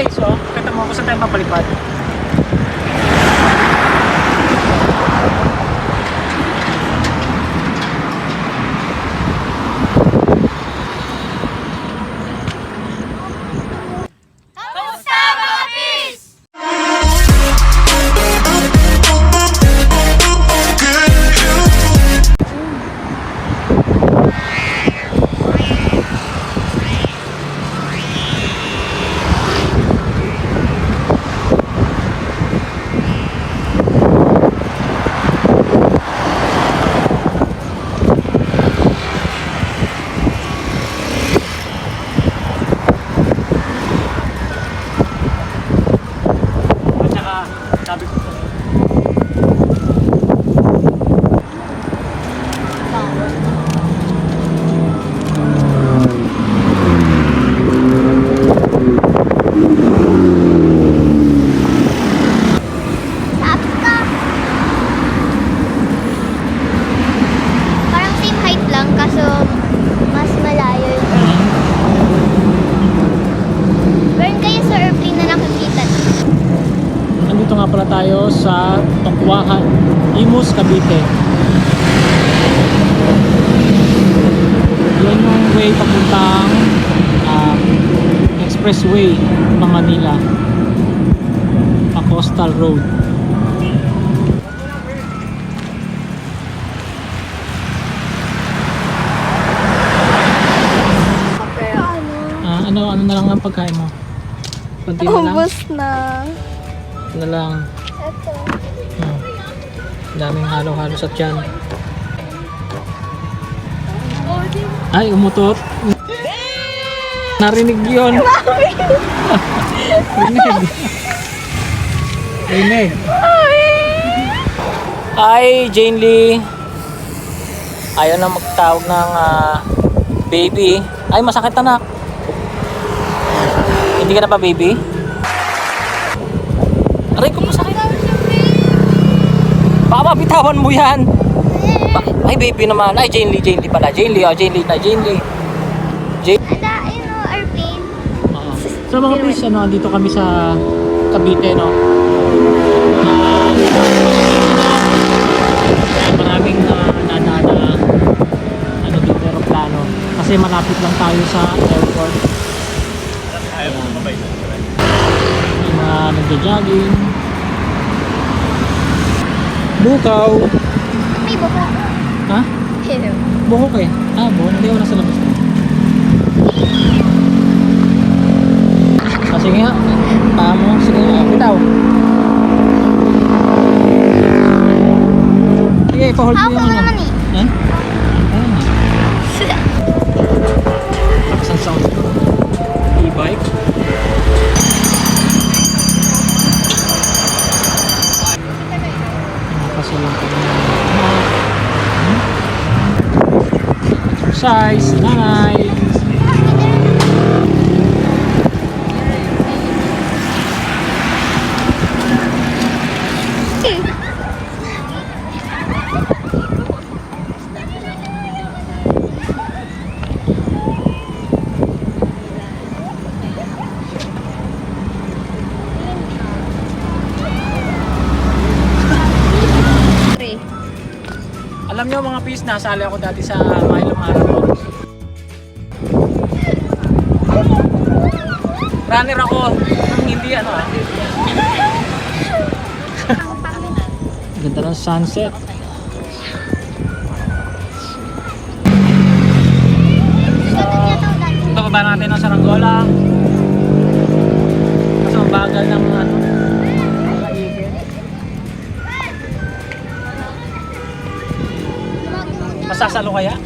place, oh. Kita mo kung saan tayo mapalipad. Pala tayo sa Tokwahan, Imus, Cavite. Yan yung way papuntang um, expressway pa Manila. Pa Coastal Road. Ano? Ah, ano, ano na lang ang pagkain mo? Kunti na lang? Ubus na. Na lang. Ito. Hmm. Daming halo-halo sa tiyan. Ay, umutot. Narinig yun. Rinig. Rinig. Hi, Jane Lee. Ayaw na magtawag ng ah, baby. Ay, masakit anak. Hindi ka na pa baby? Baka mabitawan mo yan. Ba- Ay, baby naman. Ay, Jane Lee, Jane Lee pala. Jane Lee, oh, Jane Lee na, Jane Lee. Jane Ada, ayun o, airplane. Oo. So mga please, ano, andito kami sa Cavite, no? Ah, kaya maraming uh, nadana ano dito aeroplano kasi malapit lang tayo sa airport. Ayan. Yung mga nagja-jogging. Bukaw. May baba. Ha? Hello. Buhok eh. Ah, buhok. Hindi ako nasa labas. Ah, sige nga. Paa mo. Sige nga. Bitaw. Sige, ipa-hold mo yung ano. Ha? Ayun. Lakas ang sound. E-bike. Exercise. Nice. Pis, nasali ako dati sa Milo Marathon. Runner ako hindi ano ah. Ganda ng sunset. Ito ba natin ang Saranggola? Kasi ang bagal ng ano. Masasalo kaya?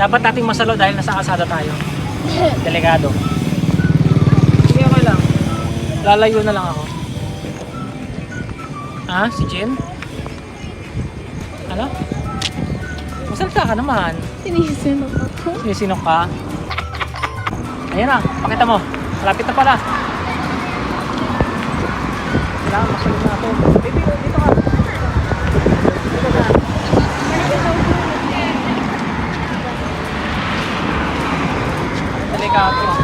Dapat nating masalo dahil nasa kalsada tayo. Delikado. Sige, okay lang. Lalayo na lang ako. Ha? Si Jen? Ano? Masalita ka naman. Sinisinok ako. Sinisinok ka? Ayan na, pakita mo. Malapit na pala. Kailangan masunod natin. Baby, dito ka. りがとう。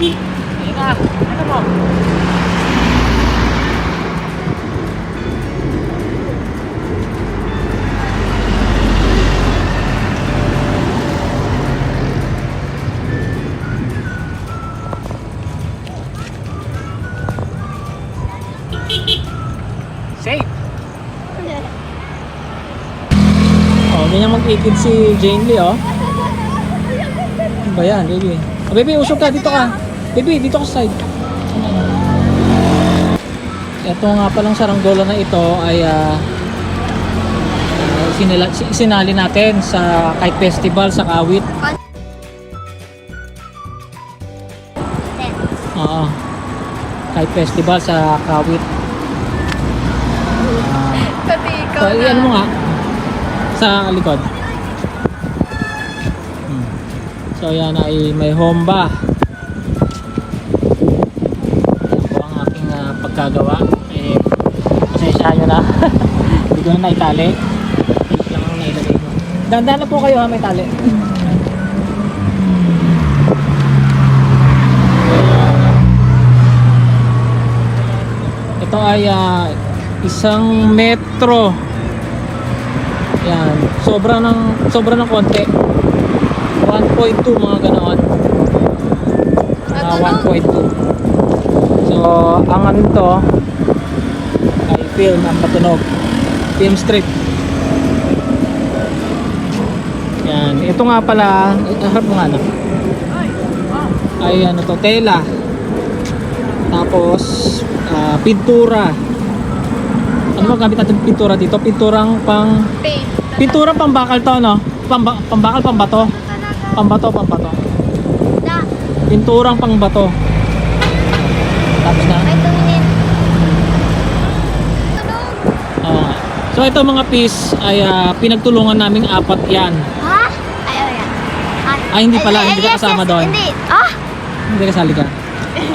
นี่ค่ะไม่ต้องบอก Safe. Oh, ganyan mag-ikid si Jane Lee, oh. Ano ba yan, baby? Oh, baby, usog ka. Dito ka. Baby, dito ka sa side. Ito nga palang saranggola na ito ay ah, ah, sinila, si- sinali natin sa kite festival sa Kawit. Oo. Kite festival sa Kawit. So, ano mo nga? Sa likod. Hmm. So, yan ay may homba. Yan po ang aking ah, pagkagawa. Eh, pasensya nyo na. Hindi ko na naitali. Ito lang ang nailagay ko. Dandan na po kayo ha, may tali. Ito ay ah, isang metro. Yan, sobra ng sobra ng konti. 1.2 mga ganoon. Mga 1.2. So, ang ano to ay film ang patunog. Film strip. Yan, ito nga pala, harap mo nga na. Ay ano to, tela. Tapos, ah, pintura. Ano ba gamit natin pintura dito? Pinturang pang Paint. Pinturang pambakal to, no? Pamba, pambakal, pambato. Pambato, pambato. Pinturang pangbato. Tapos na. Oo nga. So ito mga piece ay ah, pinagtulungan naming apat yan. Ha? Ay, oh, yan. Ay, hindi pala, hindi ka kasama yes, doon. Hindi. Ah! Hindi kasali ka.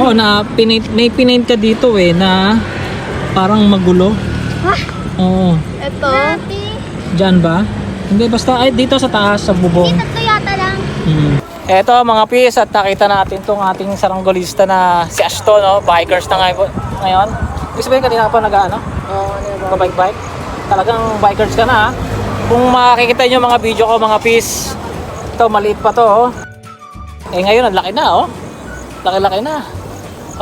Oo, na pinaint, may pinaint ka dito eh na parang magulo. Ha? Oo. Ito. Diyan ba? Hindi, basta ay dito sa taas, sa bubong. Tatlo yata lang. Hmm. Eto mga pis at nakita natin tong ating saranggolista na si Ashton, no? bikers na ngayon. ngayon. Ibig sabihin kanina ka pa nag ano? Oo, ano Ka bike bike. Talagang bikers ka na ha. Kung makikita nyo mga video ko mga pis, ito maliit pa to oh. Eh ngayon ang laki na oh. Laki-laki na.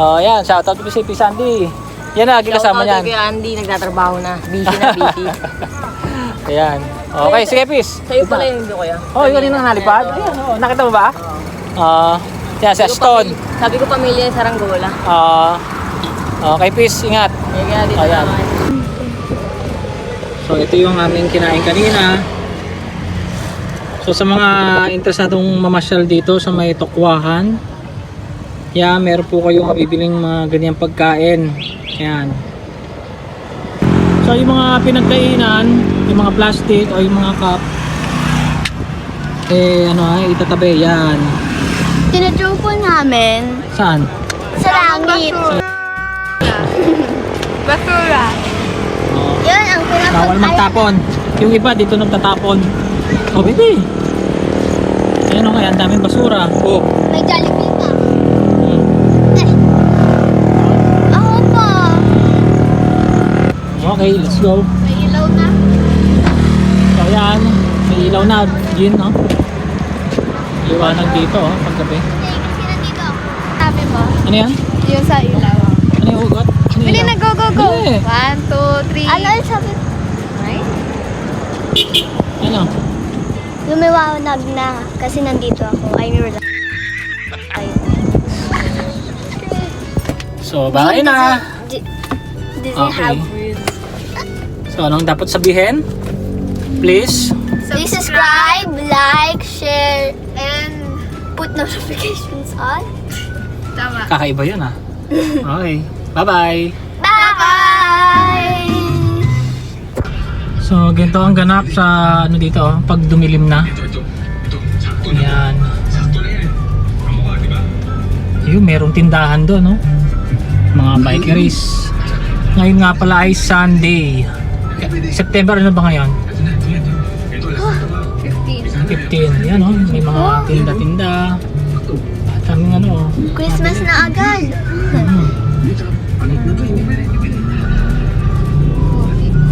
Oh yan, shoutout to si P. Sandy. Yan na, lagi kasama niyan. kay Andy, nagtatrabaho na. Busy na, busy. Ayan. Okay, sige pis. Sa'yo pala yung video ko yan. Oh, yun yung nalipad. Ayan, oh. Nakita mo ba? Ah, yan si Ashton. Sabi ko pamilya yung saranggola. Ah, okay, peace. Ingat. Kaya dito Ayan. naman. So, ito yung aming kinain kanina. So, sa mga interesadong mamasyal dito sa may Tokwahan, yeah, meron po kayong mabibiling mga ganyang pagkain. Ayan. So, yung mga pinagkainan, yung mga plastic o yung mga cup, eh, ano ay, itatabi. Yan. Po namin Saan? sa langit. Basura. Oh. Yun ang pinapag- Bawal magtapon. Yung iba dito nagtatapon. Oh, baby. Ayan o kaya, ang daming basura. Oh. May Jollibee pa. Hmm. Po. Okay, let's go. May ilaw na. So, ayan. May ilaw na. Gin, no? Liwanag dito, oh, paggabi. Hindi, kasi nandito ako. Sabi mo? Ano yan? Yung sa ilaw. Ano yung ugot? Ano Bili na, go, go, go. Bili. One, two, three. Ano yung sabi? Right? Ano? Lumiwanag na kasi nandito ako. I'm your Ay. So, bye na. Di- Does it Okay. have words? So, anong dapat sabihin? Please. Please subscribe, like, share, and put notifications on. Tama. Kakaiba yun, ah. Okay. Bye-bye. Bye! So, ganito ang ganap sa ano dito, oh, pag dumilim na. Yan. Ayun, merong tindahan doon, no? Mga bikeries. Ngayon nga pala ay Sunday. September ano ba ngayon? 15. Yan oh, may mga Oh. tinda-tinda. At ang ano oh. Christmas na agad. Hmm.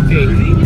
Okay.